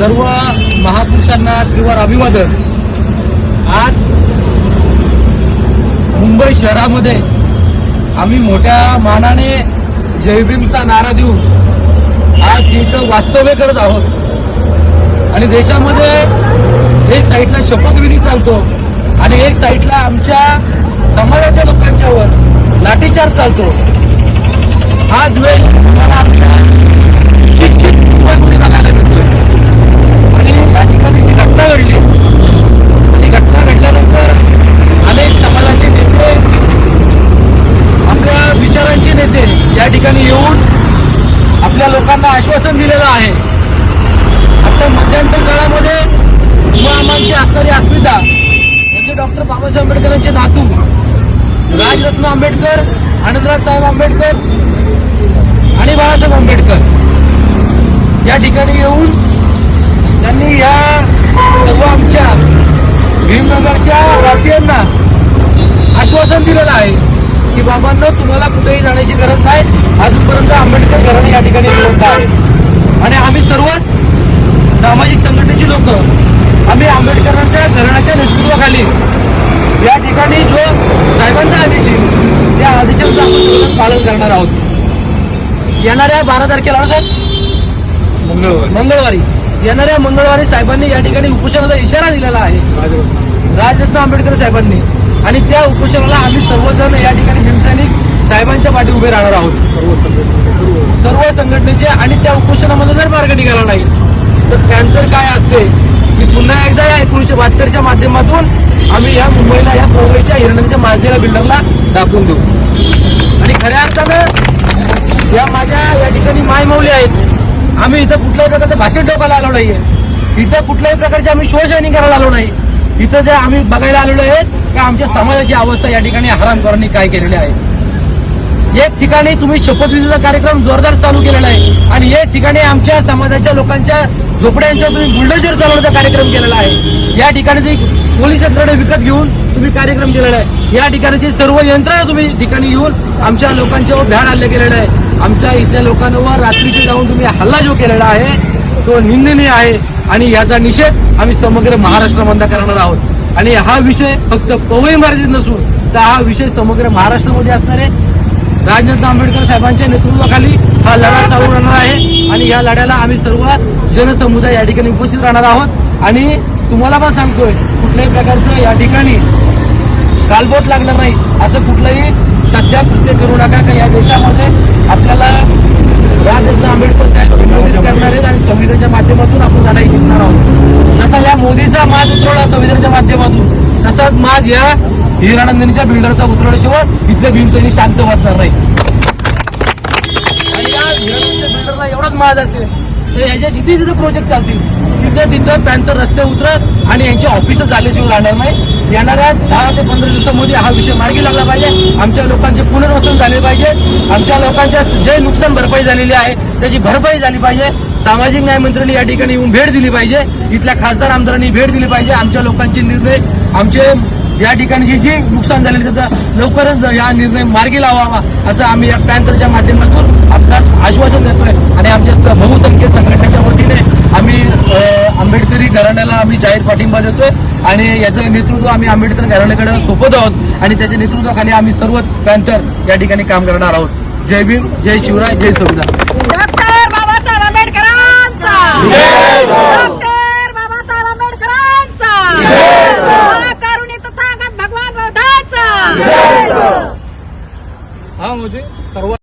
सर्व महापुरुषांना त्रिवार अभिवादन. आज मुंबई शहरामध्ये आम्ही मोठ्या मानाने जयभीमचा नारा देऊन आज इथं वास्तव्य करत आहोत. आणि देशामध्ये एक साईडला शपथविधी चालतो आणि एक साईडला आमच्या समाजाच्या लोकांच्यावर लाठीचार चालतो. हा द्वेष तुम्हाला आमच्या शिक्षित मुंबईमध्ये बघायला मिळतोय. आणि या ठिकाणी ती घटना घडली. आणि घटना घडल्यानंतर अनेक समाजाचे नेते आपल्या विचारांचे नेते या ठिकाणी येऊन आपल्या लोकांना आश्वासन दिलेलं आहे. आता मध्यंतर काळामध्ये युवामांची असणारी अस्मिता म्हणजे डॉक्टर बाबासाहेब आंबेडकरांचे नातू राजरत्न आंबेडकर आनंदराज साहेब आंबेडकर आणि बाळासाहेब आंबेडकर या ठिकाणी येऊन त्यांनी या सर्व आमच्या भीमनगरच्या वासियांना आश्वासन दिलेलं आहे की बाबांनो तुम्हाला कुठेही जाण्याची गरज नाही. अजूनपर्यंत आंबेडकर घराणे या ठिकाणी जिवंत आहे आणि आम्ही सर्वच सामाजिक संघटनेची लोक आम्ही आंबेडकरांच्या घराण्याच्या नेतृत्वाखाली या ठिकाणी जो साहेबांचा आदेश आहे त्या आदेशाचं आपण पालन करणार आहोत. येणाऱ्या बारा तारखेला मंगळवार. मंगळवारी. येणाऱ्या मंगळवारी साहेबांनी या ठिकाणी उपोषणाचा इशारा दिलेला आहे. राजरत्न आंबेडकर साहेबांनी. आणि त्या उपोषणाला आम्ही सर्वजण या ठिकाणी भीमसैनिक साहेबांच्या पाठी उभे राहणार आहोत. सर्व संघटनेचे आणि त्या उपोषणामध्ये जर मार्ग निघाला नाही तर त्यानंतर काय असते? की पुन्हा एकदा या एकोणीशे बहात्तरच्या माध्यमातून आम्ही या मुंबईला या मुंबईच्या हिरणांच्या माजलेल्या बिल्डरला दाखवून देऊ. आणि खऱ्या अर्थानं या माझ्या या ठिकाणी मायमौली आहेत. आम्ही इथं कुठल्याही प्रकारचं भाषण ठोकायला आलो नाहीये. इथं कुठल्याही प्रकारचे आम्ही शोषणी करायला आलो नाही. इथं जे आम्ही बघायला आलेलो आहेत की आमच्या समाजाची अवस्था या ठिकाणी हरामकरांनी काय केलेली आहे? एक ठिकाणी तुम्ही शपथविधीचा कार्यक्रम जोरदार चालू केलेला आहे. आणि एक ठिकाणी आमच्या समाजाच्या लोकांच्या झोपड्यांचा तुम्ही बुलडोजर चालवण्याचा कार्यक्रम केलेला आहे. या ठिकाणी पोलीस यंत्रणा विकत घेऊन तुम्ही कार्यक्रम केलेला आहे. या ठिकाणची सर्व यंत्रणा तुम्ही ठिकाणी येऊन आमच्या लोकांच्यावर भ्याड हल्ले गेलेलं आहे आमच्या इथल्या लोकांवर रात्रीचे जाऊन तुम्ही हल्ला जो केलेला आहे तो निंदनीय आहे आणि याचा निषेध आम्ही समग्र महाराष्ट्रामध्ये करणार आहोत. आणि हा विषय फक्त पवई मर्यादित नसून तर हा विषय समग्र महाराष्ट्रामध्ये असणार आहे राजनाथ आंबेडकर साहेबांच्या नेतृत्वाखाली हा लढा चालू राहणार आहे. आणि या लढ्याला आम्ही सर्व जनसमुदाय या ठिकाणी उपस्थित राहणार आहोत. आणि तुम्हाला पण सांगतोय कुठल्याही प्रकारचं या ठिकाणी कालबोट लागणार नाही असं कुठलंही सध्या कृत्य करू नका का या देशामध्ये. आपल्याला राजरत्न आंबेडकर साहेब संबोधित करणार आहेत आणि संविधानाच्या माध्यमातून आपण लढाई जिंकणार आहोत. जसा या मोदीचा माज उतरवला संविधानाच्या माध्यमातून. तसाच माज या हिरानंदिनीच्या बिल्डरचा उतरवल्याशिवाय इथल्या भीमसेनी शांत बसणार नाही आणि या हिरानंदीच्या बिल्डरला एवढाच माज असेल तर याच्या जिथे जिथे प्रोजेक्ट चालतील तिथं तिथं पॅन्थर रस्ते उतरत आणि ऑफिसच झाल्याशिवाय राहणार नाही. येणाऱ्या दहा ते पंधरा दिवसामध्ये हा विषय मार्गी लागला पाहिजे. आमच्या लोकांचे पुनर्वसन झाले पाहिजे. आमच्या लोकांच्या जे नुकसान भरपाई झालेली आहे त्याची भरपाई झाली पाहिजे. सामाजिक न्याय मंत्र्यांनी या ठिकाणी येऊन भेट दिली पाहिजे. इथल्या खासदार आमदारांनी भेट दिली पाहिजे. आमच्या लोकांचे निर्णय आमचे या ठिकाणी जे जे नुकसान झाले त्याचा लवकरच या निर्णय मार्गी लावावा असं आम्ही या पॅन्थरच्या माध्यमातून आपल्याला आश्वासन देतोय आणि आमच्या स- बहुसंख्य संघटनेच्या वतीने आम्ही अ, घराण्याला आम्ही जाहीर पाठिंबा देतोय आणि याचं नेतृत्व आम्ही आंबेडकर घराण्याकडे सोपत आहोत आणि त्याच्या नेतृत्वाखाली आम्ही सर्व पॅन्थर या ठिकाणी काम करणार आहोत. जय भीम जय शिवराय जय संविधान. डॉक्टर बाबासाहेब आंबेडकरांचा. डॉक्टर बाबासाहेब आंबेडकरांचा. करुणी तथागत भगवान बौद्धाचा. हा म्हणजे सर्व